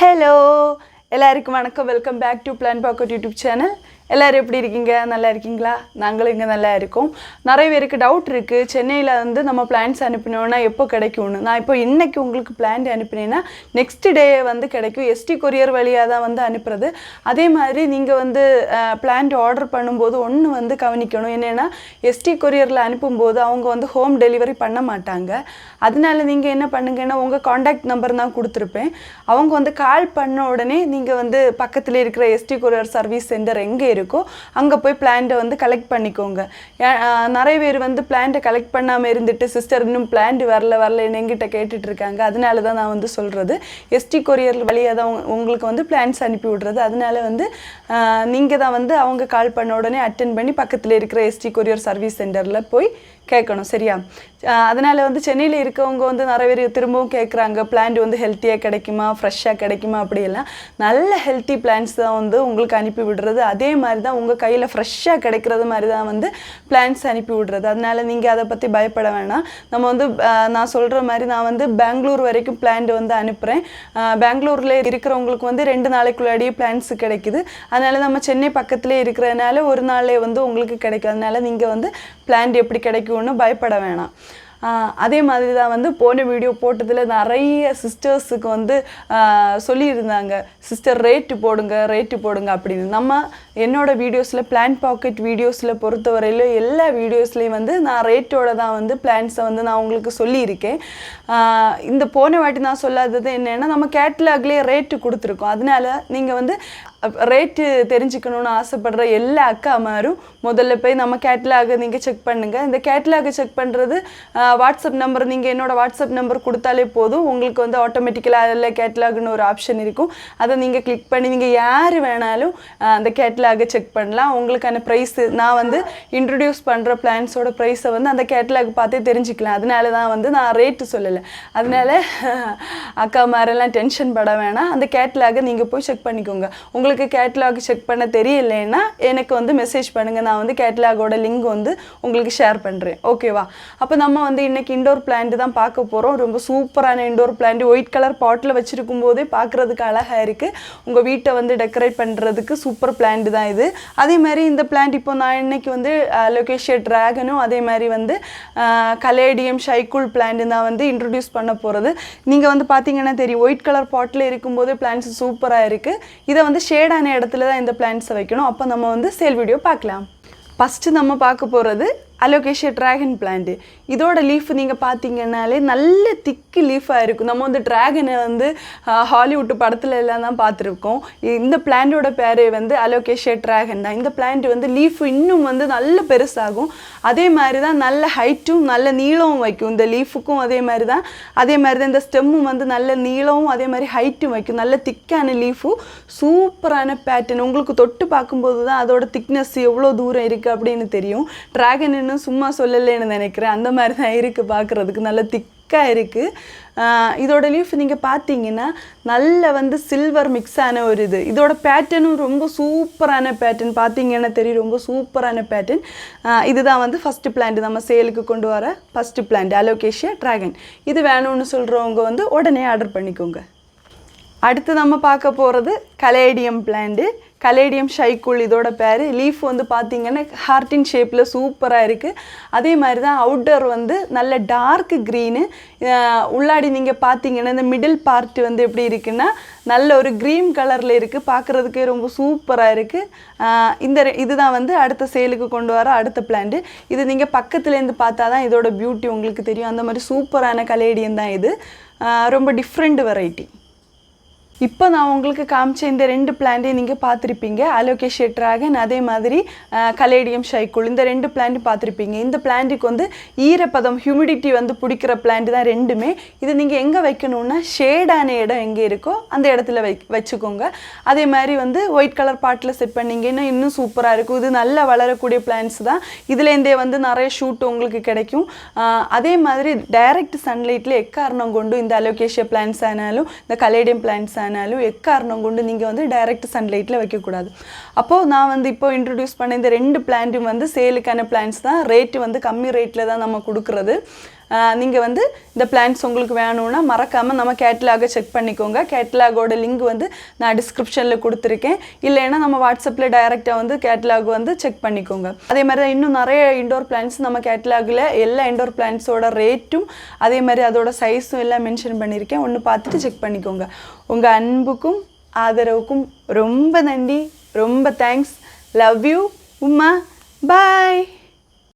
Hello എല്ലാവർക്കും വണക്കം. Welcome back to Plan Pocket YouTube channel எல்லோரும் எப்படி இருக்கீங்க? நல்லா இருக்கீங்களா? நாங்களும் இங்கே நல்லா இருக்கோம். நிறைய பேருக்கு டவுட் இருக்குது சென்னையில் வந்து நம்ம பிளான்ஸ் அனுப்பினோன்னா எப்போ கிடைக்கும்னு? நான் இப்போ இன்றைக்கி உங்களுக்கு பிளான் அனுப்பினேன்னா நெக்ஸ்ட் டே வந்து கிடைக்கும். எஸ்டி கொரியர் வழியாக தான் வந்து அனுப்புறது. அதே மாதிரி நீங்கள் வந்து பிளான்ட் ஆர்டர் பண்ணும்போது ஒன்று வந்து கவனிக்கணும். என்னென்னா எஸ்டி கொரியரில் அனுப்பும்போது அவங்க வந்து ஹோம் டெலிவரி பண்ண மாட்டாங்க. அதனால நீங்கள் என்ன பண்ணுங்கன்னா உங்கள் காண்டாக்ட் நம்பர் தான் கொடுத்துருப்பேன். அவங்க வந்து கால் பண்ண உடனே நீங்கள் வந்து பக்கத்தில் இருக்கிற எஸ்டி கொரியர் சர்வீஸ் சென்டர் எங்கே இருக்கோ அங்கே போய் பிளான்ட்டை வந்து கலெக்ட் பண்ணிக்கோங்க. நிறைய பேர் வந்து பிளான்ட்டை கலெக்ட் பண்ணாமல் இருந்துட்டு சிஸ்டர் இன்னும் பிளான்ட் வரல வரலன்னு எங்கிட்ட கேட்டுட்டு இருக்காங்க. அதனால தான் நான் வந்து சொல்கிறது எஸ்டி கொரியர் வழியாக தான் உங்களுக்கு வந்து பிளான்ஸ் அனுப்பி விடுறது. அதனால வந்து நீங்கள் தான் வந்து அவங்க கால் பண்ண உடனே அட்டன் பண்ணி பக்கத்தில் இருக்கிற எஸ்டி கொரியர் சர்வீஸ் சென்டரில் போய் கேட்கணும். சரியா? அதனால் அதனால வந்து சென்னையில் இருக்கவங்க வந்து நிறைய பேர் திரும்பவும் கேட்குறாங்க பிளான்ட் வந்து ஹெல்த்தியாக கிடைக்குமா? ஃப்ரெஷ்ஷாக கிடைக்குமா? அப்படியெல்லாம். நல்ல ஹெல்த்தி பிளான்ஸ் தான் வந்து உங்களுக்கு அனுப்பி விடுறது. அதே மாதிரி மாதிரி தான் உங்கள் கையில் ஃப்ரெஷ்ஷாக கிடைக்கிறது மாதிரி தான் வந்து பிளான்ஸ் அனுப்பி விடுறது. அதனால நீங்கள் அதை பற்றி பயப்பட வேணாம். நம்ம வந்து நான் சொல்கிற மாதிரி நான் வந்து பெங்களூர் வரைக்கும் பிளான்ட் வந்து அனுப்புகிறேன் பெங்களூரில் இருக்கிறவங்களுக்கு வந்து ரெண்டு நாளைக்குள்ளாடியே பிளான்ஸ் கிடைக்குது. அதனால நம்ம சென்னை பக்கத்துலேயே இருக்கிறதுனால ஒரு நாளே வந்து உங்களுக்கு கிடைக்கும். அதனால நீங்கள் வந்து பிளான்ட் எப்படி கிடைக்கும்னு பயப்பட வேணாம். அதே மாதிரி தான் வந்து போன வீடியோ போட்டதில் நிறைய சிஸ்டர்ஸுக்கு வந்து சொல்லியிருந்தாங்க. சிஸ்டர் ரேட்டு போடுங்க ரேட்டு போடுங்க அப்படின்னு. நம்ம என்னோடய வீடியோஸில் பிளான் பாக்கெட் வீடியோஸில் பொறுத்தவரையிலும் எல்லா வீடியோஸ்லேயும் வந்து நான் ரேட்டோட தான் வந்து பிளான்ஸை வந்து நான் உங்களுக்கு சொல்லியிருக்கேன். இந்த போன வாட்டி நான் சொல்லாதது என்னென்னா நம்ம கேட்லாக்லேயே ரேட்டு கொடுத்துருக்கோம். அதனால நீங்கள் வந்து ரேட்டு தெரிஞ்சுக்கணும்னு ஆசைப்படுற எல்லா அக்காமாரும் முதல்ல போய் நம்ம கேட்லாகை நீங்கள் செக் பண்ணுங்கள் இந்த கேட்லாகை செக் பண்ணுறது வாட்ஸ்அப் நம்பர் நீங்கள் என்னோட வாட்ஸ்அப் நம்பர் கொடுத்தாலே போதும். உங்களுக்கு வந்து ஆட்டோமேட்டிக்கலாக அதில் கேட்லாக்னு ஒரு ஆப்ஷன் இருக்கும். அதை நீங்கள் கிளிக் பண்ணி நீங்கள் யார் வேணாலும் அந்த கேட்லாகை செக் பண்ணலாம். உங்களுக்கான ப்ரைஸு நான் வந்து இன்ட்ரடியூஸ் பண்ணுற பிளான்ஸோட ப்ரைஸை வந்து அந்த கேட்லாக் பார்த்தே தெரிஞ்சுக்கலாம். அதனால தான் வந்து நான் ரேட்டு சொல்லலை. அதனால அக்கா மாதிரிலாம் டென்ஷன் பட வேணாம். அந்த கேட்லாகை நீங்கள் போய் செக் பண்ணிக்கோங்க. உங்களுக்கு கேட்லாக் செக் பண்ண தெரியலைன்னா எனக்கு வந்து மெசேஜ் பண்ணுங்கள் நான் வந்து கேட்லாகோட லிங்க் வந்து உங்களுக்கு ஷேர் பண்ணுறேன் ஓகேவா அப்போ நம்ம வந்து இன்றைக்கி இண்டோர் பிளான்ட் தான் பார்க்க போகிறோம் ரொம்ப சூப்பரான indoor plant white colour bottle வச்சுருக்கும் போதே பார்க்குறதுக்கு அழகாக இருக்குது உங்கள் வீட்டை வந்து டெக்கரேட் பண்ணுறதுக்கு சூப்பர் பிளான்ட் தான் இது. அதே மாதிரி இந்த பிளான்ட் இப்போ நான் இன்னைக்கு வந்து லொகேஷியா ட்ராகனும் அதே மாதிரி வந்து கலேடியம் ஷைக்குல் பிளான்ட் தான் வந்து இன்ட்ரடியூஸ் பண்ண போகிறது நீங்கள் வந்து பார்த்தீங்கன்னா தெரியும் ஒயிட் கலர் பாட்டில் இருக்கும்போது பிளான்ட்ஸ் சூப்பராக இருக்குது இதை வந்து ஷேட் ஷேடான இடத்துல தான் இந்த பிளான்ட்ஸை வைக்கணும். அப்போ நம்ம வந்து சேல் வீடியோ பார்க்கலாம். ஃபஸ்ட்டு நம்ம பார்க்க போகிறது அலோகேஷியா ட்ராகன் பிளான்ட் இதோட லீஃப் நீங்கள் பார்த்தீங்கன்னாலே நல்ல திக்கு லீஃபாக இருக்கும். நம்ம வந்து ட்ராகனை வந்து ஹாலிவுட் படத்துல எல்லாம் தான் பார்த்துருக்கோம் இந்த பிளான்ட்டோட பேரே வந்து அலோகேஷியா ட்ராகன் தான். இந்த பிளான்ட் வந்து லீஃப் இன்னும் வந்து நல்ல பெருசாகும். அதே மாதிரி தான் நல்ல ஹைட்டும் நல்ல நீளமும் வைக்கும். இந்த லீஃபுக்கும் அதே மாதிரி தான். அதே மாதிரி தான் இந்த ஸ்டெம்மும் வந்து நல்ல நீளமும் அதே மாதிரி ஹைட்டும் வைக்கும். நல்ல திக்கான லீஃபும் சூப்பரான பேட்டர்ன் உங்களுக்கு தொட்டு பார்க்கும்போது தான் அதோட திக்னஸ் எவ்வளோ தூரம் இருக்குது அப்படின்னு தெரியும். ட்ராகன் இன்னும் சும்மா சொல்லலைன்னு நினைக்கிறேன். அந்த மாதிரி தான் இருக்குது பார்க்குறதுக்கு நல்ல திக்காக இருக்குது இதோட லீஃப் நீங்கள் பார்த்தீங்கன்னா நல்ல வந்து சில்வர் மிக்ஸ் ஆன ஒரு இது. இதோட பேட்டர்னும் ரொம்ப சூப்பரான பேட்டர்ன் பார்த்தீங்கன்னா தெரியும் ரொம்ப சூப்பரான பேட்டர்ன் இதுதான் வந்து ஃபஸ்ட்டு பிளான்ட் நம்ம சேலுக்கு கொண்டு வர ஃபஸ்ட்டு பிளான்ட் அலோகேஷியா ட்ராகன் இது வேணும்னு சொல்கிறவங்க வந்து உடனே ஆர்டர் பண்ணிக்கோங்க. அடுத்து நம்ம பார்க்க போகிறது கலேடியம் பிளான்ட்டு கலேடியம் ஷைக்குள் இதோட பேர். லீஃப் வந்து பார்த்திங்கன்னா ஹார்டின் ஷேப்பில் சூப்பராக இருக்குது அதே மாதிரி தான் அவுட்டர் வந்து நல்ல டார்க் க்ரீனு. உள்ளாடி நீங்கள் பார்த்தீங்கன்னா இந்த மிடில் பார்ட் வந்து எப்படி இருக்குன்னா நல்ல ஒரு க்ரீன் கலரில் இருக்குது பார்க்குறதுக்கே ரொம்ப சூப்பராக இருக்குது இந்த இதுதான் வந்து அடுத்த சேலுக்கு கொண்டு வர அடுத்த பிளான்ட்டு இது நீங்கள் பக்கத்துலேருந்து பார்த்தா தான் இதோட பியூட்டி உங்களுக்கு தெரியும். அந்த மாதிரி சூப்பரான கலேடியம் தான் இது ரொம்ப டிஃப்ரெண்ட் வெரைட்டி. இப்போ நான் உங்களுக்கு காமிச்ச இந்த ரெண்டு பிளான்ட்டையும் நீங்கள் பார்த்துருப்பீங்க. அலோகேஷியா ட்ராகன் அதே மாதிரி கலேடியம் ஷைக்குள் இந்த ரெண்டு பிளான்ட் பார்த்துருப்பீங்க. இந்த பிளான்ட்டுக்கு வந்து ஈரப்பதம் ஹியூமிடிட்டி வந்து பிடிக்கிற பிளான்ட் தான் ரெண்டுமே. இது நீங்கள் எங்கே வைக்கணும்னா ஷேடான இடம் எங்கே இருக்கோ அந்த இடத்துல வை வச்சுக்கோங்க. அதே மாதிரி வந்து ஒயிட் கலர் பாட்டில் செட் பண்ணிங்கன்னா இன்னும் சூப்பராக இருக்கும். இது நல்லா வளரக்கூடிய பிளான்ட்ஸ் தான். இதுலேருந்தே வந்து நிறைய ஷூட் உங்களுக்கு கிடைக்கும். அதே மாதிரி டைரக்ட் சன்லைட்டில் எக்காரணம் கொண்டு இந்த அலோகேஷியா பிளான்ஸ் ஆனாலும் இந்த கலேடியம் பிளான்ட்ஸ் ஆனாலும் எக்காரணம் கொண்டு நீங்கள் வந்து டைரக்ட் சன்லைட்டில் வைக்கக்கூடாது. அப்போது நான் வந்து இப்போ இன்ட்ரடியூஸ் பண்ண இந்த ரெண்டு பிளான்ட்டும் வந்து சேலுக்கான பிளான்ஸ் தான். ரேட்டு வந்து கம்மி ரேட்டில் தான் நம்ம கொடுக்குறது. நீங்கள் வந்து இந்த பிளான்ஸ் உங்களுக்கு வேணும்னா மறக்காமல் நம்ம கேட்லாகை செக் பண்ணிக்கோங்க. கேட்லாகோட லிங்க் வந்து நான் டிஸ்கிரிப்ஷனில் கொடுத்துருக்கேன். இல்லைன்னா நம்ம வாட்ஸ்அப்பில் டைரெக்டாக வந்து கேட்லாக் வந்து செக் பண்ணிக்கோங்க. அதே மாதிரி தான் இன்னும் நிறைய இண்டோர் பிளான்ஸ் நம்ம கேட்லாகில் எல்லா இண்டோர் பிளான்ஸோட ரேட்டும் அதே மாதிரி அதோட சைஸும் எல்லாம் மென்ஷன் பண்ணியிருக்கேன் ஒன்று பார்த்துட்டு செக் பண்ணிக்கோங்க. உங்கள் அன்புக்கும் ஆதரவுக்கும் ரொம்ப நன்றி. ரொம்ப thanks love you Uma bye